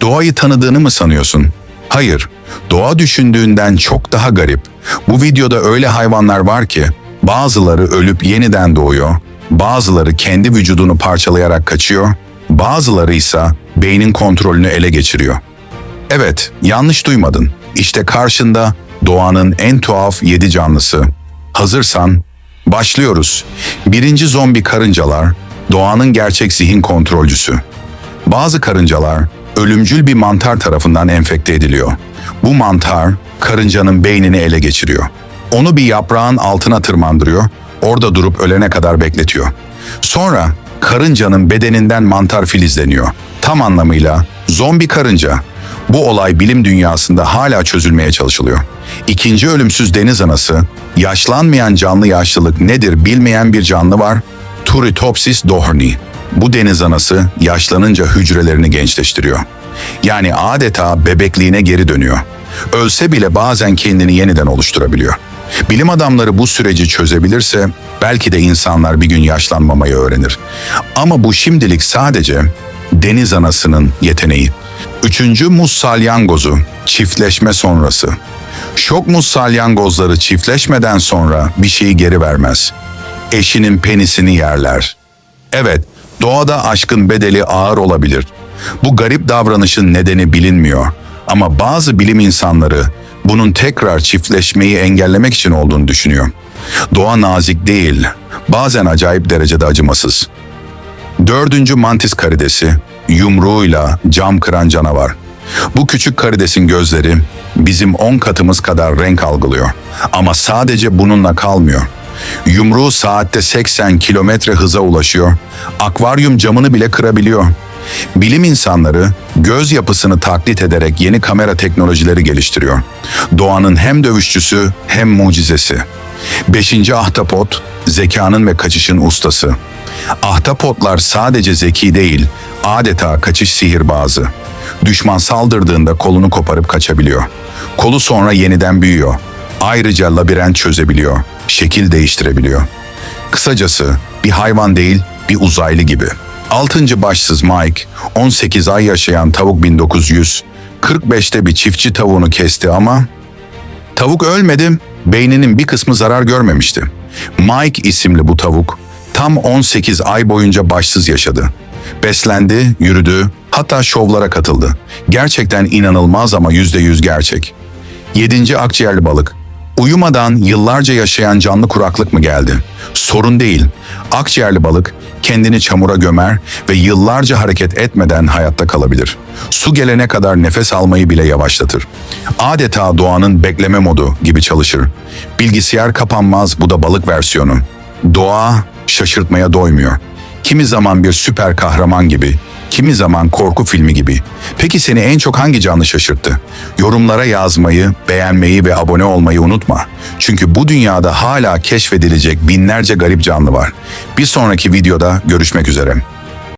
Doğayı tanıdığını mı sanıyorsun? Hayır, doğa düşündüğünden çok daha garip. Bu videoda öyle hayvanlar var ki bazıları ölüp yeniden doğuyor, bazıları kendi vücudunu parçalayarak kaçıyor, bazıları ise beynin kontrolünü ele geçiriyor. Evet, yanlış duymadın. İşte karşında doğanın en tuhaf yedi canlısı. Hazırsan başlıyoruz. Birinci zombi karıncalar, doğanın gerçek zihin kontrolcüsü. Bazı karıncalar ölümcül bir mantar tarafından enfekte ediliyor. Bu mantar karıncanın beynini ele geçiriyor. Onu bir yaprağın altına tırmandırıyor, orada durup ölene kadar bekletiyor. Sonra karıncanın bedeninden mantar filizleniyor. Tam anlamıyla zombi karınca. Bu olay bilim dünyasında hala çözülmeye çalışılıyor. İkinci ölümsüz deniz anası, yaşlanmayan canlı yaşlılık nedir bilmeyen bir canlı var, Turritopsis dohrni. Bu deniz anası yaşlanınca hücrelerini gençleştiriyor. Yani adeta bebekliğine geri dönüyor. Ölse bile bazen kendini yeniden oluşturabiliyor. Bilim adamları bu süreci çözebilirse belki de insanlar bir gün yaşlanmamayı öğrenir. Ama bu şimdilik sadece deniz anasının yeteneği. Üçüncü muz salyangozu, çiftleşme sonrası. Şok muz salyangozları çiftleşmeden sonra bir şeyi geri vermez. Eşinin penisini yerler. Evet, doğada aşkın bedeli ağır olabilir. Bu garip davranışın nedeni bilinmiyor. Ama bazı bilim insanları bunun tekrar çiftleşmeyi engellemek için olduğunu düşünüyor. Doğa nazik değil, bazen acayip derecede acımasız. Dördüncü mantis karidesi, yumruğuyla cam kıran canavar. Bu küçük karidesin gözleri bizim 10 katımız kadar renk algılıyor. Ama sadece bununla kalmıyor. Yumruğu saatte 80 kilometre hıza ulaşıyor. Akvaryum camını bile kırabiliyor. Bilim insanları göz yapısını taklit ederek yeni kamera teknolojileri geliştiriyor. Doğanın hem dövüşçüsü hem mucizesi. Beşinci ahtapot, zekanın ve kaçışın ustası. Ahtapotlar sadece zeki değil, adeta kaçış sihirbazı. Düşman saldırdığında kolunu koparıp kaçabiliyor. Kolu sonra yeniden büyüyor. Ayrıca labirent çözebiliyor, şekil değiştirebiliyor. Kısacası bir hayvan değil, bir uzaylı gibi. Altıncı başsız Mike, 18 ay yaşayan tavuk 1900, 45'te bir çiftçi tavuğunu kesti ama Tavuk ölmedi, beyninin bir kısmı zarar görmemişti. Mike isimli bu tavuk tam 18 ay boyunca başsız yaşadı. Beslendi, yürüdü, hatta şovlara katıldı. Gerçekten inanılmaz ama %100 gerçek. Yedinci akciğerli balık. Uyumadan yıllarca yaşayan canlı kuraklık mı geldi? Sorun değil. Akciğerli balık kendini çamura gömer ve yıllarca hareket etmeden hayatta kalabilir. Su gelene kadar nefes almayı bile yavaşlatır. Adeta doğanın bekleme modu gibi çalışır. Bilgisayar kapanmaz bu da balık versiyonu. Doğa şaşırtmaya doymuyor. Kimi zaman bir süper kahraman gibi, kimi zaman korku filmi gibi. Peki seni en çok hangi canlı şaşırttı? Yorumlara yazmayı, beğenmeyi ve abone olmayı unutma. Çünkü bu dünyada hala keşfedilecek binlerce garip canlı var. Bir sonraki videoda görüşmek üzere.